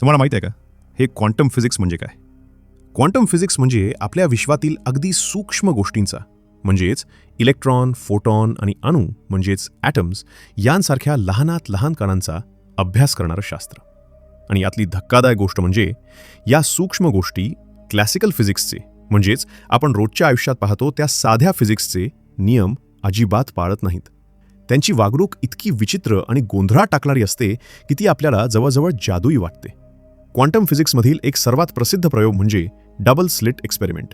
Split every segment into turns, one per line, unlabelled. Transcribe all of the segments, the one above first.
तुम्हाला माहीत आहे का? हे क्वांटम फिजिक्स म्हणजे काय? क्वांटम फिजिक्स म्हणजे आपल्या विश्वातील अगदी सूक्ष्म गोष्टींचा म्हणजेच इलेक्ट्रॉन फोटॉन आणि अणू म्हणजेच ॲटम्स यांसारख्या लहानात लहान कणांचा अभ्यास करणारं शास्त्र. आणि यातली धक्कादायक गोष्ट म्हणजे या सूक्ष्म गोष्टी क्लासिकल फिजिक्सचे म्हणजेच आपण रोजच्या आयुष्यात पाहतो त्या साध्या फिजिक्सचे नियम अजिबात पाळत नाहीत. त्यांची वागणूक इतकी विचित्र आणि गोंधळात टाकणारी असते की ती आपल्याला जवळजवळ जादूई वाटते. क्वांटम फिजिक्समधील एक सर्वात प्रसिद्ध प्रयोग म्हणजे डबल स्लिट एक्सपेरिमेंट.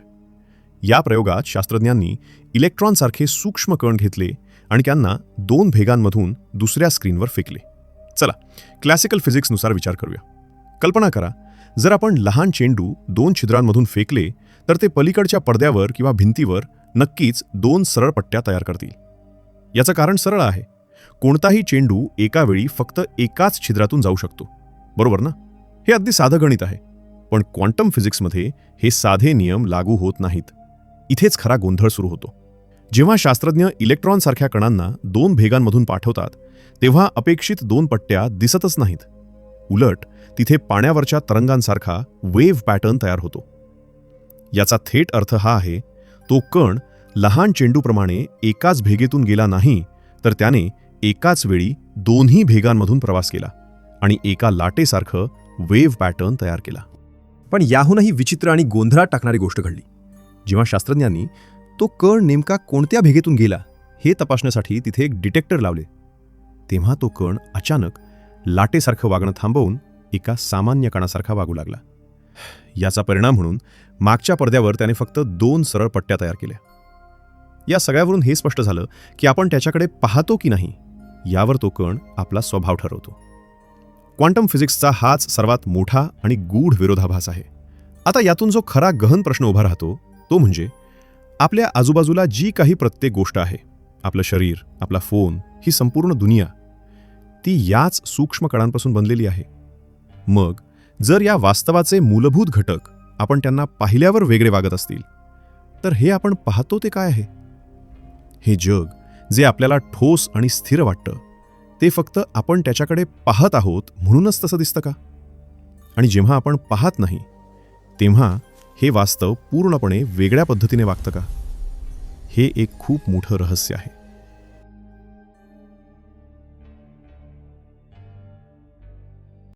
या प्रयोगात शास्त्रज्ञांनी इलेक्ट्रॉनसारखे सूक्ष्म कण घेतले आणि त्यांना दोन भेगांमधून दुसऱ्या स्क्रीनवर फेकले. चला क्लासिकल फिजिक्सनुसार विचार करूया. कल्पना करा जर आपण लहान चेंडू दोन छिद्रांमधून फेकले तर ते पलीकडच्या पडद्यावर किंवा भिंतीवर नक्कीच दोन सरळ पट्ट्या तयार करतील. याचं कारण सरळ आहे. कोणताही चेंडू एका वेळी फक्त एकाच छिद्रातून जाऊ शकतो. बरोबर ना? हे अगदी साधं गणित आहे. पण क्वांटम फिजिक्समध्ये हे साधे नियम लागू होत नाहीत. इथेच खरा गोंधळ सुरू होतो. जेव्हा शास्त्रज्ञ इलेक्ट्रॉनसारख्या कणांना दोन भेगांमधून पाठवतात तेव्हा अपेक्षित दोन पट्ट्या दिसतच नाहीत. उलट तिथे पाण्यावरच्या तरंगांसारखा वेव्ह पॅटर्न तयार होतो. याचा थेट अर्थ हा आहे तो कण लहान चेंडूप्रमाणे एकाच भेगेतून गेला नाही तर त्याने एकाच वेळी दोन्ही भेगांमधून प्रवास केला आणि एका लाटेसारखं वेव्ह पॅटर्न तयार केला.
पण याहूनही विचित्र आणि गोंधळात टाकणारी गोष्ट घडली.
जेव्हा शास्त्रज्ञांनी तो कण नेमका कोणत्या भेगेतून गेला हे तपासण्यासाठी तिथे एक डिटेक्टर लावले. तेव्हा तो कण अचानक लाटेसारखं वागणं थांबवून एका सामान्य कणासारखा वागू लागला. याचा परिणाम म्हणून मागच्या पडद्यावर त्याने फक्त दोन सरळ पट्ट्या तयार केल्या. या सगळ्यावरून हे स्पष्ट झालं की आपण त्याच्याकडे पाहतो की नाही यावर तो कण आपला स्वभाव ठरवतो. क्वांटम फिजिक्सचा हाच सर्वात मोठा आणि गूढ विरोधाभास आहे. आता यातून जो खरा गहन प्रश्न उभा राहतो तो म्हणजे आपल्या आजूबाजूला जी काही प्रत्येक गोष्ट आहे आपलं शरीर आपला फोन ही संपूर्ण दुनिया ती याच सूक्ष्म कणांपासून बनलेली आहे. मग जर या वास्तवाचे मूलभूत घटक आपण त्यांना पाहिल्यावर वेगळे वागत असतील तर हे आपण पाहतो ते काय आहे? हे जग जे आपल्याला ठोस आणि स्थिर वाटतं ते फक्त आपण त्याच्याकडे पाहत आहोत म्हणूनच तसं दिसतं का? आणि जेव्हा आपण पाहत नाही तेव्हा हे वास्तव पूर्णपणे वेगळ्या पद्धतीने वागतं का? हे एक खूप मोठं रहस्य आहे.